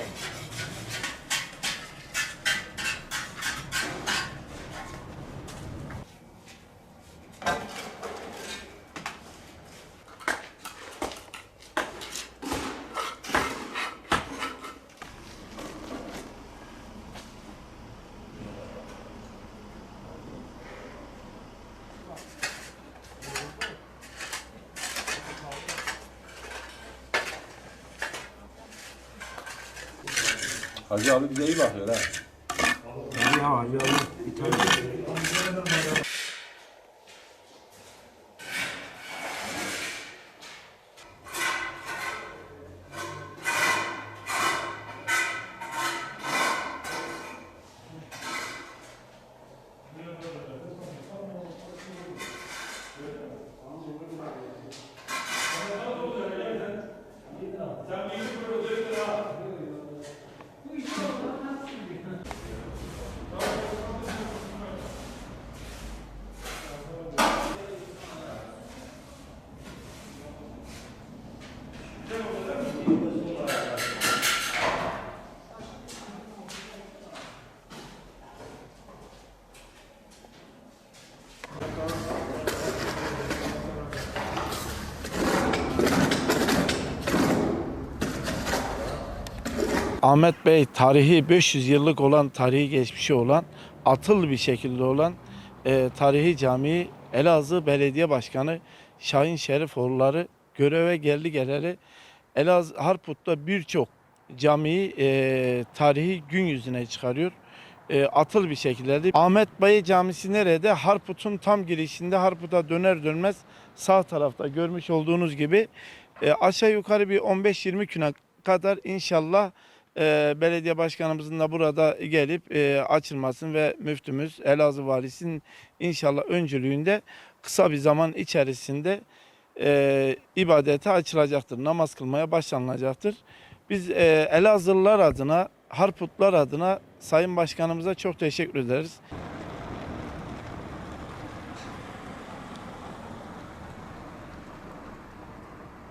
Bom. Hacı abi bize iyi bakıyor ha. Ya ya bir tane. Ahmet Bey tarihi 500 yıllık olan, tarihi geçmişi olan, atıl bir şekilde olan e, tarihi camiyi Elazığ Belediye Başkanı Şahin Şerifoğulları göreve geldi geleli Elazığ Harput'ta birçok camiyi e, tarihi gün yüzüne çıkarıyor. E, atıl bir şekilde. Ahmet Bey Camisi nerede? Harput'un tam girişinde Harput'a döner dönmez sağ tarafta görmüş olduğunuz gibi e, aşağı yukarı bir 15-20 güne kadar inşallah e, belediye başkanımızın da burada gelip e, açılmasın ve müftümüz Elazığ valisinin inşallah öncülüğünde kısa bir zaman içerisinde e, ibadete açılacaktır. Namaz kılmaya başlanılacaktır. Biz e, Elazığlılar adına, Harputlar adına Sayın Başkanımıza çok teşekkür ederiz.